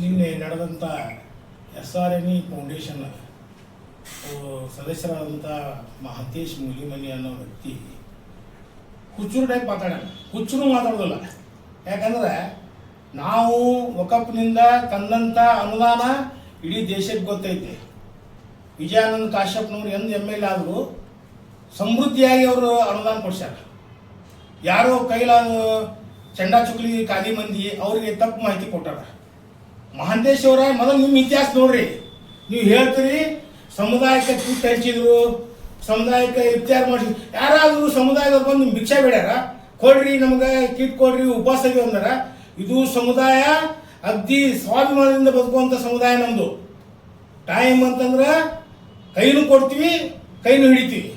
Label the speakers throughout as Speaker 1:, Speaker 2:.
Speaker 1: ನಿನ್ನೆ ನಡೆದಂಥ S R N E foundation ಸದಸ್ಯರಾದಂಥ Mahantesh Mulimani ಅನ್ನೋ ವ್ಯಕ್ತಿ ಹುಚ್ಚರು ಟೈಪ್ ಮಾತಾಡೋಣ ಹುಚ್ಚರು ಮಾತಾಡೋದಿಲ್ಲ. ಯಾಕಂದ್ರೆ ನಾವು ಒಕಪ್ನಿಂದ ತಂದಂಥ ಅನುದಾನ ಇಡೀ ದೇಶಕ್ಕೆ ಗೊತ್ತೈತೆ. ವಿಜಯಾನಂದ ಕಾಶ್ಯಪ್ನವ್ರು ಎಂದು ಎಂ ಎಲ್ ಎ ಆದರು ಸಮೃದ್ಧಿಯಾಗಿ ಅವರು ಅನುದಾನ ಕೊಡ್ಸ್ಯಾರ. ಯಾರೋ ಕೈಲಾದ ಚಂಡ ಚುಕ್ಲಿ ಖಾಲಿ ಮಂದಿ, ಅವರಿಗೆ ತಪ್ಪು ಮಾಹಿತಿ ಕೊಟ್ಟಾರ. ಮಹಾಂತೇಶ್ ಅವರ, ಮೊದಲು ನಿಮ್ಮ ಇತಿಹಾಸ ನೋಡ್ರಿ. ನೀವು ಹೇಳ್ತೀರಿ, ಸಮುದಾಯಕ್ಕೆ ತುಟ್ಟು ಹಂಚಿದ್ರು, ಸಮುದಾಯಕ್ಕೆ ಇಫ್ತಾರ್ ಮಾಡಿ ಯಾರಾದರೂ ಸಮುದಾಯದವ್ರು ಬಂದು ಭಿಕ್ಷೆ ಬೇಡ್ಯಾರ? ಕೊಡ್ರಿ ನಮ್ಗೆ, ಕಿಟ್ ಕೊಡ್ರಿ, ಉಪವಾಸ ಅಂದಾರ. ಇದು ಸಮುದಾಯ, ಅಗ್ದಿ ಸ್ವಾಭಿಮಾನದಿಂದ ಬದುಕುವಂಥ ಸಮುದಾಯ ನಮ್ಮದು ಟೈಮ್ ಅಂತಂದ್ರೆ ಕೈನೂ ಕೊಡ್ತೀವಿ, ಕೈನೂ ಹಿಡಿತೀವಿ.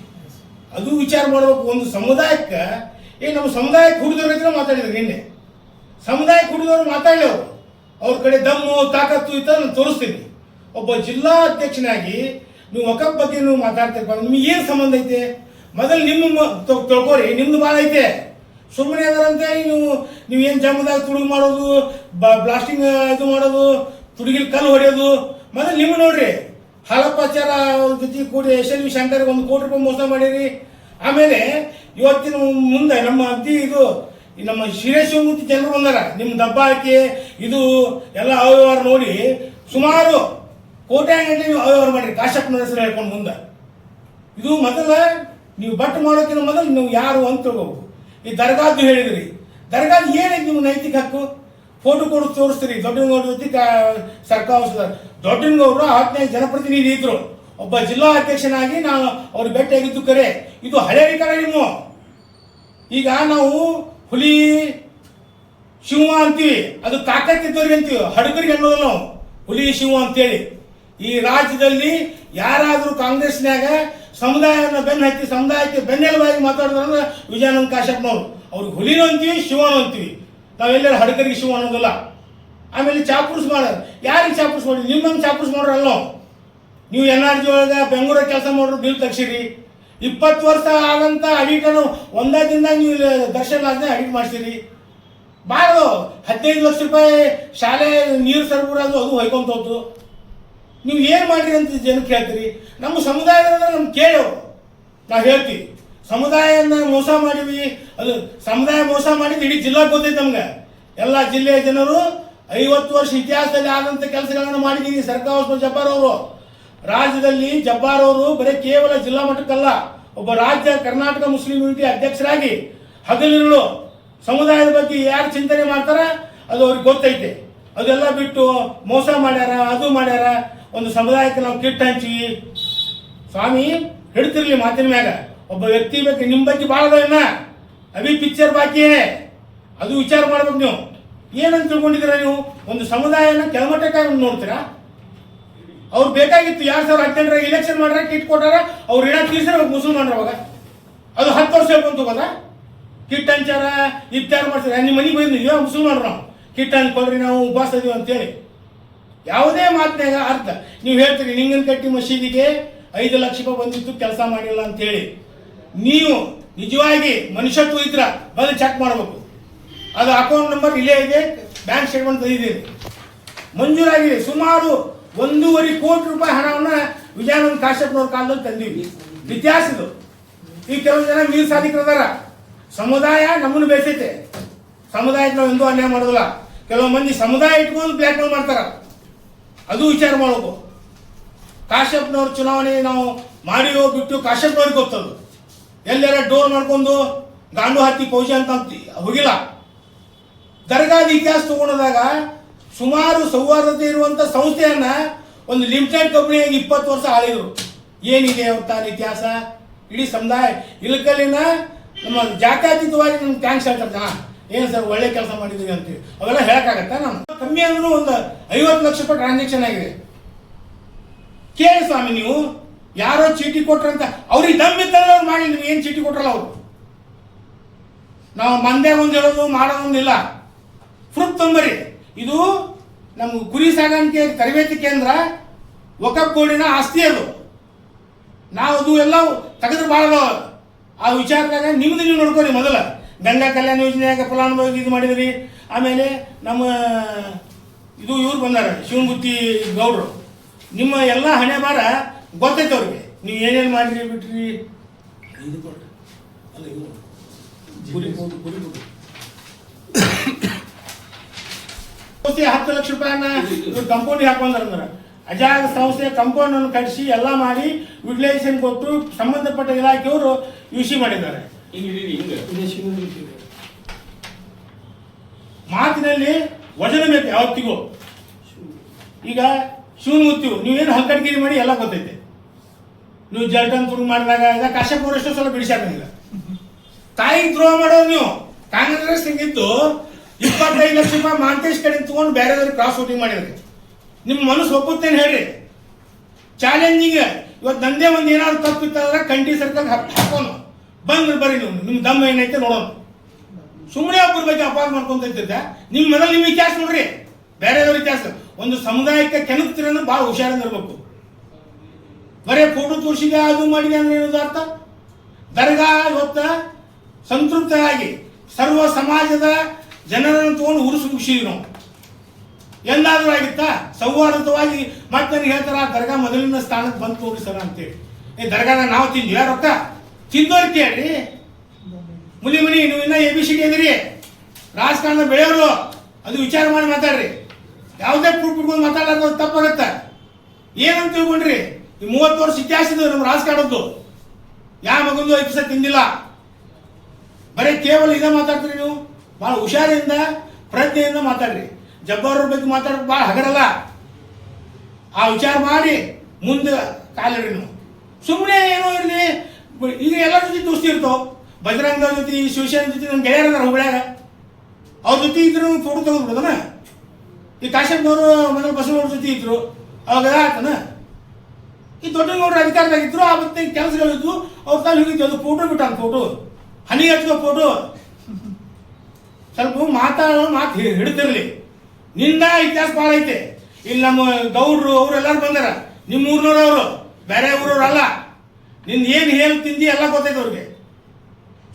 Speaker 1: ಅದು ವಿಚಾರ ಮಾಡಬೇಕು. ಒಂದು ಸಮುದಾಯಕ್ಕೆ ಏ, ನಮ್ಮ ಸಮುದಾಯ ಕುಡಿದವ್ರ ಹತ್ರ ಮಾತಾಡಿದ್ರು ನಿನ್ನೆ. ಸಮುದಾಯ ಕುಡಿದವರು ಮಾತಾಡಲಿ ಅವರು. ಅವ್ರ ಕಡೆ ದಮ್ಮು, ತಾಕತ್ತು ಇತ್ತ ನಾನು ತೋರಿಸ್ತೀನಿ. ಒಬ್ಬ ಜಿಲ್ಲಾ ಅಧ್ಯಕ್ಷನಾಗಿ ನೀವು ಒಕ್ಕ ಬಗ್ಗೆ ನೀವು ಮಾತಾಡ್ತಿರ್ಪ ನಿಮ್ಗೆ ಏನು ಸಂಬಂಧ ಐತೆ? ಮೊದಲು ನಿಮ್ಮ ತಿಳ್ಕೊರಿ, ನಿಮ್ದು ಭಾಳ ಐತೆ. ಸುಮ್ಮನೆ ಅದರಂತೆ ನೀವು ನೀವು ಏನು ಜಮದಾಗ ತುಡುಗು ಮಾಡೋದು ಬ್ಲಾಸ್ಟಿಂಗ್ ಇದು ಮಾಡೋದು, ತುಡುಗಿಲ್ ಕಲ್ಲು ಹೊಡೆಯೋದು, ಮೊದಲು ನಿಮ್ಮ ನೋಡ್ರಿ. ಹಾಲಪ್ಪಾಚಾರ ಜೊತೆ ಕೂಡಿ, ಎಸ್ ಎಲ್ ವಿ ಶಂಕರ್ ಒಂದು ಕೋಟಿ ರೂಪಾಯಿ ಮೋಸ ಮಾಡಿರಿ. ಆಮೇಲೆ ಇವತ್ತಿನ ಮುಂದೆ ನಮ್ಮ ಅಂತಿ ಇದು, ನಮ್ಮ ಶಿವಮೂರ್ತಿ ಜನರು ಬಂದಾರ. ನಿಮ್ಮ ಹಾಕಿ ಇದು ಎಲ್ಲ ಅವ್ಯವಹಾರ ನೋಡಿ ಸುಮಾರು ಕೋಟ್ಯಾಂಗಟ್ಟಲೆ ನೀವು ಅವ್ಯವಹಾರ ಮಾಡಿರಿ ಕಾಶಪ್ಪನ ಹೆಸರು ಹೇಳ್ಕೊಂಡು ಮುಂದೆ. ಇದು ಮೊದಲ ನೀವು ಬಟ್ ಮಾಡೋಕ್ಕಿಂತ ಮೊದಲು ನೀವು ಯಾರು ಅಂತ ತಿಳ್ಕೋಬೇಕು. ಈ ದರ್ಗಾದ್ದು ಹೇಳಿದ್ರಿ. ದರ್ಗಾದ್ ಏನೈತಿ ನಿಮ್ಮ ನೈತಿಕ ಹಕ್ಕು? ಫೋಟೋ ಕೊಡು, ತೋರಿಸ್ತೀರಿ. ದೊಡ್ಡನಗೌಡ ಜೊತೆ ಸರ್ಕಾರ ದೊಡ್ಡನಗೌಡರು ಹತ್ತನೇ ಜನಪ್ರತಿನಿಧಿ ಇದ್ರು. ಒಬ್ಬ ಜಿಲ್ಲಾ ಅಧ್ಯಕ್ಷನಾಗಿ ನಾನು ಅವ್ರ ಭೇಟಿಯಾಗಿದ್ದು ಕರೆ. ಇದು ಹಳೆ ವಿಕಾರ ನೀವು ಈಗ ನಾವು ಹುಲಿ, ಶಿವ ಅಂತೀವಿ. ಅದು ಕಾಕತ್ತಿದ್ದವ್ರಿಗೆ ಅಂತೀವಿ, ಹಡಗರಿಗೆ ಅನ್ನೋದು ನಾವು. ಹುಲಿ, ಶಿವ ಅಂತೇಳಿ. ಈ ರಾಜ್ಯದಲ್ಲಿ ಯಾರಾದರೂ ಕಾಂಗ್ರೆಸ್ನಾಗ ಸಮುದಾಯವನ್ನು ಬೆನ್ನು ಹತ್ತಿ, ಸಮುದಾಯಕ್ಕೆ ಬೆನ್ನೆಲುಬಾಗಿ ಮಾತಾಡಿದ್ರೆ ವಿಜಯಾನಂದ ಕಾಶ್ಯಪ್ನವ್ರು ಅವ್ರು ಹುಲಿನೂ ಅಂತೀವಿ, ಶಿವನು ಅಂತೀವಿ. ನಾವೆಲ್ಲರೂ ಹಡಗರಿಗೆ ಶಿವ ಅನ್ನೋದಿಲ್ಲ. ಆಮೇಲೆ ಚಾಪುರ್ಸ್ ಮಾಡೋದು ಯಾರಿಗೆ ಚಾಪುರ್ಸ್ ಮಾಡಿ ನಿಮ್ಮ ಚಾಪುರ್ಸ್ ಮಾಡೋರಲ್ಲ ನಾವು. ನೀವು ಎನ್ ಆರ್ ಜಿ ಒಳಗೆ ಬೆಂಗಳೂರು ಕೆಲಸ ಮಾಡ್ರು ಬಿಲ್ ತೆಗ್ಸಿರಿ. ಇಪ್ಪತ್ತು ವರ್ಷ ಆಗಂತ ಅಡಿಟನ್ನು ಒಂದೇ ದಿನದಾಗ ನೀವು ದರ್ಶನ ಆದ್ರೆ ಅಡಿಟ್ ಮಾಡ್ತೀರಿ ಬಾರದು ಹದಿನೈದು ಲಕ್ಷ ರೂಪಾಯಿ ಶಾಲೆ ನೀರು ಸರಬರಾಜು ಅದು ಹೊಯ್ಕೊಂತ ಹೋತು. ನೀವು ಏನು ಮಾಡಿರಿ ಅಂತ ಜನಕ್ಕೆ ಹೇಳ್ತೀರಿ ನಮ್ಮ ಸಮುದಾಯದ ನಮ್ಗೆ ಕೇಳು ನಾವು ಹೇಳ್ತೀವಿ ಸಮುದಾಯನ ಮೋಸ ಮಾಡಿವಿ. ಅದು ಸಮುದಾಯ ಮೋಸ ಮಾಡಿದ್ದು ಇಡೀ ಜಿಲ್ಲಾ ಗೊತ್ತೈತೆ ನಮ್ಗೆ. ಎಲ್ಲ ಜಿಲ್ಲೆಯ ಜನರು ಐವತ್ತು ವರ್ಷ ಇತಿಹಾಸದಲ್ಲಿ ಆದಂಥ ಕೆಲಸಗಳನ್ನು ಮಾಡಿದ್ದೀವಿ ಸರ್ಕಾರ ಜಬ್ಬಾರ್ ಅವರು. ರಾಜ್ಯದಲ್ಲಿ ಜಬ್ಬಾರ್ ಅವರು ಬರೀ ಕೇವಲ ಜಿಲ್ಲಾ ಮಟ್ಟಕ್ಕಲ್ಲ, ಒಬ್ಬ ರಾಜ್ಯ ಕರ್ನಾಟಕ ಮುಸ್ಲಿಂ ಯೂನಿಟಿ ಅಧ್ಯಕ್ಷರಾಗಿ ಹಗಲಿರುಳು ಸಮುದಾಯದ ಬಗ್ಗೆ ಯಾರು ಚಿಂತನೆ ಮಾಡ್ತಾರ, ಅದು ಅವ್ರಿಗೆ ಗೊತ್ತೈತೆ. ಅದೆಲ್ಲ ಬಿಟ್ಟು ಮೋಸ ಮಾಡ್ಯಾರ, ಅದು ಮಾಡ್ಯಾರ, ಒಂದು ಸಮುದಾಯಕ್ಕೆ ನಾವು ಕಿಟ್ ಹಂಚಿವಿ ಸ್ವಾಮಿ ಹಿಡ್ತಿರ್ಲಿ ಮಾತಿನ ಮ್ಯಾಗ, ಒಬ್ಬ ವ್ಯಕ್ತಿ ಬಗ್ಗೆ ನಿಮ್ಮ ಬಗ್ಗೆ ಭಾಳ ಅದಾವೇನ ಅಭಿ ಪಿಕ್ಚರ್ ಬಾಕಿ ಅದು ವಿಚಾರ ಮಾಡ್ಬೇಕು ನೀವು. ಏನಂತ ತಿಳ್ಕೊಂಡಿದ್ದೀರಾ ನೀವು? ಒಂದು ಸಮುದಾಯನ ಕೆಳಮಟ್ಟಕ್ಕಾಗಿ ನೋಡ್ತೀರಾ? ಅವ್ರು ಬೇಕಾಗಿತ್ತು ಎರಡ್ ಸಾವಿರದ ಹದಿನೆಂಟರಾಗ ಇಲೆಕ್ಷನ್ ಮಾಡ್ರ, ಕಿಟ್ ಕೊಟ್ಟಾರ, ಅವ್ರು ಇಡ ತೀರ್ಸಿರ್ಬೇಕು ಮುಸಲ್ಮಾನ್ರ ಅವಾಗ. ಅದು ಹತ್ತು ವರ್ಷ ಹೇಳ್ಕೊಂತ ಹೋಗೋದ ಕಿಟ್ ಹಂಚಾರ ಇಫ್ತಾರ್ ಮಾಡ್ತಾರೆ ನಿಮ್ಮ ಮನೆಗೆ ಬಂದು ಇವ ಮುಸಲ್ಮಾನ್ರು ನಾವು. ಕಿಟ್ ಅನ್ಕೊಳ್ರಿ ನಾವು ಉಪವಾಸ ಇದೀವಿ ಅಂತೇಳಿ. ಯಾವುದೇ ಮಾತಿನಾಗ ಅರ್ಥ. ನೀವು ಹೇಳ್ತೀರಿ, ನಿಂಗನ್ ಕಟ್ಟಿ ಮಸೀದಿಗೆ ಐದು ಲಕ್ಷ ರೂಪಾಯಿ ಬಂದಿತ್ತು, ಕೆಲಸ ಮಾಡಿಲ್ಲ ಅಂತೇಳಿ. ನೀವು ನಿಜವಾಗಿ ಮನುಷ್ಯತ್ವ ಇದ್ರ, ಬಂದು ಚೆಕ್ ಮಾಡಬೇಕು. ಅದು ಅಕೌಂಟ್ ನಂಬರ್ ಇಲ್ಲೇ ಇದೆ ಬ್ಯಾಂಕ್ ಸ್ಟೇಟ್ಮೆಂಟ್ ತಂದಿದ್ದೀರಿ ಮಂಜೂರಾಗಿದೆ. ಸುಮಾರು ಒಂದೂವರೆ ಕೋಟಿ ರೂಪಾಯಿ ಹಣವನ್ನ ವಿಜಯಾನಂದ ಕಾಶ್ಯಪ್ನವ್ರ ಕಾಲದಲ್ಲಿ ತಂದೀವಿ ಇತಿಹಾಸ ಇದು ಈ ಕೆಲವು ಜನ ಮೀರ್ ಸಾಧಿಕರದಾರ ಸಮುದಾಯ ನಮ್ಮನ್ನು ಬೇಸೈತೆ ಸಮುದಾಯಕ್ಕೆ ನಾವು ಎಂದೂ ಅನ್ಯಾಯ ಮಾಡೋದಿಲ್ಲ. ಕೆಲವು ಮಂದಿ ಸಮುದಾಯ ಇಟ್ಕೊಂಡು ಬ್ಲ್ಯಾಕ್ ಮೇಲ್ ಮಾಡ್ತಾರ. ಅದು ವಿಚಾರ ಮಾಡಬೇಕು. ಕಾಶ್ಯಪ್ನವ್ರ ಚುನಾವಣೆ ನಾವು ಮಾಡಿ ಬಿಟ್ಟು ಕಾಶ್ಯಪ್ನವ್ರಿಗೆ ಗೊತ್ತದು. ಎಲ್ಲೆಲ್ಲ ಡೋರ್ ಮಾಡ್ಕೊಂಡು ಗಾಂಡು ಹಾಕಿ ಪೌಜಿ ಅಂತಿ ಹೋಗಿಲ್ಲ. ದರ್ಗಾದ ಇತಿಹಾಸ ತಗೊಂಡಾಗ ಸುಮಾರು ಸೌಹಾರ್ದತೆ ಇರುವಂತ ಸಂಸ್ಥೆಯನ್ನ ಒಂದು ಲಿಮಿಟೆಡ್ ಕಂಪನಿಯಾಗಿ ಇಪ್ಪತ್ತು ವರ್ಷ ಆಳಿದ್ರು. ಏನಿದೆ ಅವ್ರ ಇತಿಹಾಸ? ಇಡೀ ಸಮುದಾಯ. ಇಲ್ಕಲ್ಲಿನ ನಮ್ಮ ಜಾತ್ಯತೀತವಾಗಿ ನಮ್ಗೆ ಥ್ಯಾಂಕ್ಸ್ ಹೇಳ್ತಾರೆ. ಜನ ಏನು ಸರ್, ಒಳ್ಳೆ ಕೆಲಸ ಮಾಡಿದ್ವಿ ಅಂತೀವಿ ಅವೆಲ್ಲ ಹೇಳಕ್ಕಾಗತ್ತಾ ನಾನು ಕಮ್ಮಿ ಅಂದ್ರೂ ಒಂದು ಐವತ್ತು ಲಕ್ಷ ರೂಪಾಯಿ ಟ್ರಾನ್ಸಾಕ್ಷನ್ ಆಗಿದೆ. ಕೇಳಿ ಸ್ವಾಮಿ ನೀವು, ಯಾರೋ ಚೀಟಿ ಕೊಟ್ರಂತ ಅವ್ರಿಗೆ ದಮ್ ಇದ್ದರೆ ಅವ್ರು ಮಾಡಿ ನೀವು ಏನು ಚೀಟಿ ಕೊಟ್ರಲ್ಲ ಅವರು? ನಾವು ಮಂದೆ ಒಂದು ಹೇಳೋದು ಮಾಡೋದೊಂದಿಲ್ಲ. ಫ್ರೂಟ್ ತೊಂಬರಿ. ಇದು ನಮ್ಮ ಕುರಿ ಸಾಗಾಣಿಕೆ ತರಬೇತಿ ಕೇಂದ್ರ ಒಕ್ಕೋಡಿನ ಆಸ್ತಿ ಅದು. ನಾವು ಅದು ಎಲ್ಲ ತೆಗೆದ್ರೆ ಭಾಳ. ಆ ವಿಚಾರದಾಗ ನಿಮ್ದು ನೀವು ನೋಡ್ಕೊರಿ ಮೊದಲ. ಗಂಗಾ ಕಲ್ಯಾಣ ಯೋಜನೆಯಾಗ ಫಲಾನುಭವಿಗೆ ಇದು ಮಾಡಿದ್ರಿ. ಆಮೇಲೆ ನಮ್ಮ, ಇದು ಇವ್ರು ಬಂದಾರ ಶಿವನ್ಗುತ್ತಿ ಗೌಡ್ರು. ನಿಮ್ಮ ಎಲ್ಲ ಹಣೆ ಬಾರ ಗೊತ್ತೈತೆ ಅವ್ರಿಗೆ. ನೀವು ಏನೇನು ಮಾಡಿರಿ ಬಿಟ್ರಿ? ಇದು ಕೊಡ್ರಿ. ಅಲ್ಲ ಇವು ಗುರಿ ಗುರಿ ಸಂಸ್ಥೆ ಹತ್ತು ಲಕ್ಷ ರೂಪಾಯಿನ ಕಂಪೌಂಡ್ ಹಾಕೊಂಡ್ರ ಅಜಾಗ ಸಂಸ್ಥೆ ಕಂಪೌಂಡ್ ಅನ್ನು ಕಟ್ಟಿಸಿ ಎಲ್ಲ ಮಾಡಿ ಯುಟಿಲೈಸೇಷನ್ ಕೊಟ್ಟು ಸಂಬಂಧಪಟ್ಟ ಇಲಾಖೆಯವರು ಯುಸಿ ಮಾಡಿದ್ದಾರೆ.
Speaker 2: ಹಿಂಗೆ ಹಿಡೀರಿ, ಹಿಂಗೆ.
Speaker 1: ಮಾತಿನಲ್ಲಿ ವಜನ ಬೇಕು ಯಾವತ್ತಿಗೂ. ಈಗ ಶಿವನ್ ನೀವು ನೀವೇನು ಹಂಕಡ್ಗಿರಿ ಮಾಡಿ ಎಲ್ಲ ಗೊತ್ತೈತೆ. ನೀವು ಜಲ್ಟನ್ ತುರು ಮಾಡಿದಾಗ ಈಗ ಕಾಶ್ಯಪ್ ಪುರಷ್ಟು ಎಷ್ಟೋ ಸಲ ಬಿಡಿಸ್ಯಾರ ತಾಯಿ ದ್ರೋಹ ಮಾಡೋರು ನೀವು. ಕಾಂಗ್ರೆಸ್ ಇದ್ದು ಇಪ್ಪತ್ತೈದು ಲಕ್ಷ ರೂಪಾಯಿ ಮಾಂತೇಶ್ ಕಡೆ ತಗೊಂಡು ಬೇರೆದವ್ರಿಗೆ ಕ್ರಾಸ್ ವೋಟಿಂಗ್ ಮಾಡಿದ್ರೆ ನಿಮ್ಮ ಮನಸ್ಸು ಒಪ್ಪುತ್ತೇನೆ ಹೇಳ್ರಿ. ಚಾಲೆಂಜಿಂಗ್ ಇವತ್ತು ನಂದೇ ಒಂದು ಏನಾದ್ರು ತಪ್ಪಿತ್ತಂದ್ರೆ ಕಂಟಿ ಸರ್ಕಲ್ ಹಾಕೋನು ಬಂದ್ರೆ ಬರ್ರಿ ನೀವು. ನಿಮ್ಮ ದಮ್ಮ ಏನೈತೆ ನೋಡೋಣ. ಸುಮ್ಮನೆ ಒಬ್ಬರ ಬಗ್ಗೆ ಅಪಾರ ಮಾಡ್ಕೊಂತ ಇದ್ದಿದ್ದೆ. ನಿಮ್ಮ ಮನೇಲಿ ನಿಮ್ಮ ಇತಿಹಾಸ ನೋಡ್ರಿ. ಬೇರೆದವ್ರ ಇತಿಹಾಸ. ಒಂದು ಸಮುದಾಯಕ್ಕೆ ಕೆಣಕ್ತಿರ ಅಂದ್ರೆ ಭಾಳ ಹುಷಾರಿಂದ ಇರ್ಬೇಕು ಬರೇ ಫೋಟೋ ತೋರಿಸಿದೆ ಅದು ಮಾಡಿದೆ ಅಂದ್ರೆ ಏನದು ಅರ್ಥ? ದರ್ಗಾ ಇವತ್ತ ಸಂತೃಪ್ತರಾಗಿ ಸರ್ವ ಸಮಾಜದ ಜನರನ್ನು ತಗೊಂಡು ಉರುಸು ಮುಗಿಸಿದ್ವಿ ನಾವು ಎಲ್ಲಾದರೂ ಆಗಿತ್ತಾ? ಸೌಹಾರ್ದವಾಗಿ ಮತ್ತೆ ನನಗೆ ಹೇಳ್ತಾರ ಆ ದರ್ಗಾ ಮೊದಲಿನ ಸ್ಥಾನಕ್ಕೆ ಬಂದು ತೋರಿ ಸರ್ ಅಂತೇಳಿ. ಏ, ದರ್ಗಾನ ನಾವು ತಿಂದ್ವಿ ರೊಕ್ಕ? ತಿಂದವ್ರು ಕೇಳ್ರಿ. ಮುನಿ ಮುನಿ, ನೀವು ಇನ್ನ ಎ ಬಿ ಸಿ ಡಿ ಅದಿರಿ. ರಾಜಕಾರಣ ಬೆಳೆಯೋರು, ಅದು ವಿಚಾರ ಮಾಡಿ ಮಾತಾಡ್ರಿ. ಯಾವುದೇ ಪ್ರೂಫ್ ಇಟ್ಕೊಂಡು ಮಾತಾಡೋದು ತಪ್ಪಾಗತ್ತೆ. ಏನಂತ ತಿಳ್ಕೊಂಡ್ರಿ? ಈ ಮೂವತ್ತು ವರ್ಷ ಇತಿಹಾಸ ಇದೆ ನಮ್ಮ ರಾಜಕಾರಣದ್ದು. ಯಾವ ಮಗಂದು ಐದು ತಿಂದಿಲ್ಲ. ಬರೀ ಕೇವಲ ಇದೇ ಮಾತಾಡ್ತೀರಿ ನೀವು? ಭಾಳ ಹುಷಾರಿಂದ ಪ್ರಜ್ಞೆಯಿಂದ ಮಾತಾಡ್ರಿ. ಜಬ್ಬಾರ್ ಅವ್ರ ಬಗ್ಗೆ ಮಾತಾಡೋದು ಭಾಳ ಹಗರಲ್ಲ. ಆ ವಿಚಾರ ಮಾಡಿ ಮುಂದೆ ಕಾಲಿಡ್ರಿ ನೀವು. ಸುಮ್ಮನೆ ಏನೋ ಇರಲಿ. ಈಗ ಎಲ್ಲರ ಜೊತೆ ದೋಸ್ತಿ ಇರ್ತಾವ. ಬಜರಂಗ ಜೊತೆ, ಶಿವಸೇನ ಜೊತೆ ನಮ್ಮ ಗೆಳೆಯರ ಅದಾರ ಹುಬ್ಳ್ಯಾಗ. ಅವ್ರ ಜೊತೆ ಇದ್ರು ಫೋಟೋ ತೆಗೆದ್ಬಿಡೋದನ? ಈ ಕಾಶ್ಯಪ್ನವರು ಮೊದಲು ಬಸವನವ್ರ ಜೊತೆ ಇದ್ರು. ಅವಾಗ ಆತನ ಈ ದೊಡ್ಡ ನೋಡ್ರಿ ಅಧಿಕಾರದಾಗಿದ್ರು ಆ ಮತ್ತೆ ಕೆಲಸಗಳಿದ್ವು. ಅವ್ರ ತಾನು ಅದು ಫೋಟೋ ಬಿಟ್ಟ ಫೋಟೋ ಹನಿ ಹಚ್ಕೋ ಫೋಟೋ ಸ್ವಲ್ಪ ಮಾತಾಡೋ ಮಾತು ಹಿಡಿತಿರ್ಲಿ. ನಿಂದ ಇತಿಹಾಸ ಭಾಳ ಐತೆ. ಇಲ್ಲಿ ನಮ್ಮ ಗೌಡ್ರು ಅವ್ರು ಎಲ್ಲರೂ ಬಂದಾರ. ನಿಮ್ಮ ಊರ್ನವ್ರು ಅವರು, ಬೇರೆ ಊರವ್ರು ಅಲ್ಲ. ನಿನ್ನ ಏನು ಹೇಳಿ ತಿಂದಿ ಎಲ್ಲ ಗೊತ್ತೈತೆ ಅವ್ರಿಗೆ.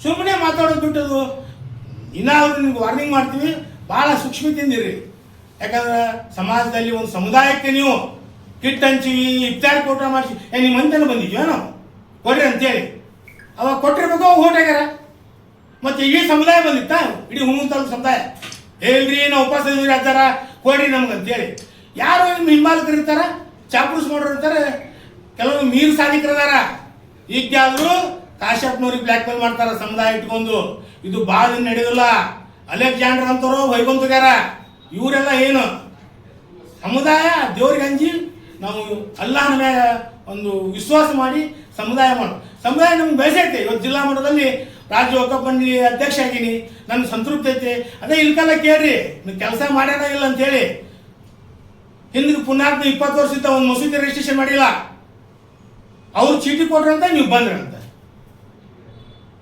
Speaker 1: ಸುಮ್ಮನೆ ಮಾತಾಡೋದು ಬಿಟ್ಟದು ಇನ್ನ ಅವ್ರು ನಿಮ್ಗೆ ವಾರ್ನಿಂಗ್ ಮಾಡ್ತೀವಿ, ಭಾಳ ಸೂಕ್ಷ್ಮತೆಯಿಂದಿರಿ ಯಾಕಂದ್ರೆ ಸಮಾಜದಲ್ಲಿ ಒಂದು ಸಮುದಾಯಕ್ಕೆ ನೀವು ಕಿಟ್ ಹಂಚಿವಿ ಇಫ್ತಾರ್ ಕೊಟ್ಟ ಮಾಡಿಸಿ, ಏ ನಿಮ್ಮ ಮಂದಿನ ಬಂದಿದ್ವಿ ನಾವು ಕೊಡ್ರಿ ಅಂತೇಳಿ. ಅವಾಗ ಕೊಟ್ಟಿರ್ಬೇಕು, ಅವಾಗ ಓಟ್ ಮತ್ತೆ ಇಡೀ ಸಮುದಾಯ ಬಂದಿತ್ತ? ಇಡೀ ಹುಣ್ಣು ತಾಲೂಕು ಸಮುದಾಯ. ಹೇಳ್ರಿ ನಾವು ಉಪವಾಸ ಇದ್ರಿ ಅಂತಾರ ಕೊಡ್ರಿ ನಮ್ಗೆ ಅಂತೇಳಿ ಯಾರು ನಿಮ್ಮ ಹಿಂಬಾಲಕರು ಇರ್ತಾರ ಚಾಪುಸ್ ಮಾಡೋರು ಇರ್ತಾರೆ. ಕೆಲವೊಂದು ಮೀನು ಸಾಧಿಕರದಾರ ಈಗಾದ್ರೂ ಕಾಶ್ಯಪ್ನವ್ರಿಗೆ ಬ್ಲ್ಯಾಕ್ ಮೇಲ್ ಮಾಡ್ತಾರ, ಸಮುದಾಯ ಇಟ್ಕೊಂಡು. ಇದು ಭಾಳ ನಡೆಯೋದಿಲ್ಲ ಅಲೆಕ್ಸಾಂಡರ್ ಅಂತವ್ರು ವೈಭವಂತಗಾರ ಇವರೆಲ್ಲ ಏನು? ಸಮುದಾಯ, ದೇವ್ರಿಗೆ ಅಂಜಿ, ನಾವು ಅಲ್ಲಾಹನ ಮೇಲೆ ಒಂದು ವಿಶ್ವಾಸ ಮಾಡಿ ಸಮುದಾಯ ಮಾಡು. ಸಮುದಾಯ ನಮ್ಗೆ ಬೆಳೆಸೈತೆ. ಇವತ್ತು ಜಿಲ್ಲಾ ಮಟ್ಟದಲ್ಲಿ ರಾಜ್ಯ ವಕಫ್ ಮಂಡಳಿ ಅಧ್ಯಕ್ಷ ಆಗೀನಿ ನನ್ನ ಸಂತೃಪ್ತಿ ಐತೆ. ಅದೇ ಇಲ್ಕಲ್ಲ ಕೇಳ್ರಿ ನೀವು ಕೆಲಸ ಮಾಡ್ಯಾನ ಇಲ್ಲ ಅಂತೇಳಿ. ಹಿಂದಿಗೆ ಪುನಾರ್ಧ ಇಪ್ಪತ್ತು ವರ್ಷದಿಂದ ಒಂದು ಮಸೂದಿ ರಿಜಿಸ್ಟ್ರೇಷನ್ ಮಾಡಿಲ್ಲ. ಅವ್ರು ಚೀಟಿ ಕೊಟ್ರಂತ ನೀವು ಬಂದ್ರಂತ.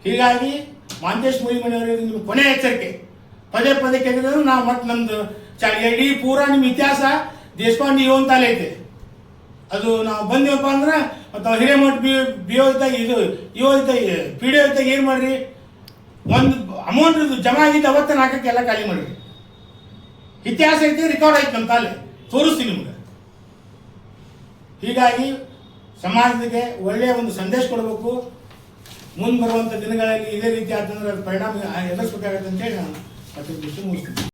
Speaker 1: ಹೀಗಾಗಿ ಮಾಂತೇಶ್ ಮುನಿಮಣಿಯವರಿಗೆ ನಿಮ್ಮ ಕೊನೆ ಎಚ್ಚರಿಕೆ. ಪದೇ ಪದೇ ಕೇಳಿದ್ರು ನಾವು ಮತ್ತೆ ನಮ್ದು ಇಡೀ ಪೂರಾ ನಿಮ್ಮ ಇತಿಹಾಸ ದೇಶಪಾಂಡೆ ಇವಂತಾಲೆ ಐತೆ. ಅದು ನಾವು ಬಂದೇವಪ್ಪ ಅಂದ್ರೆ ಮತ್ತು ಹಿರೇಮಠ ಬಿ ಬಿ ಇದು ಇ ಪಿ ಡಿ ಇದ್ದಾಗ ಏನು ಮಾಡ್ರಿ? ಒಂದು ಅಮೌಂಟ್ ಜಮಾ ಆಗಿದ್ದು ಅವತ್ತ ನಾಲ್ಕಕ್ಕೆ ಎಲ್ಲ ಖಾಲಿ ಮಾಡಿರಿ ಇತಿಹಾಸ ಐತಿ ರೆಕಾರ್ಡ್ ಆಯ್ತು ನಮ್ಮ ತಾಲೆ ತೋರಿಸ್ತೀನಿ ನಿಮ್ಗೆ. ಹೀಗಾಗಿ ಸಮಾಜಕ್ಕೆ ಒಳ್ಳೆಯ ಒಂದು ಸಂದೇಶ ಕೊಡಬೇಕು. ಮುಂದೆ ಬರುವಂಥ ದಿನಗಳಲ್ಲಿ ಇದೇ ರೀತಿ ಆತಂದ್ರೆ ಅದು ಪರಿಣಾಮ ಎದುರಿಸ್ಬೇಕಾಗತ್ತೆ ಅಂತೇಳಿ ನಾನು ಮತ್ತೆ ಮುಗಿಸ್ತೀನಿ.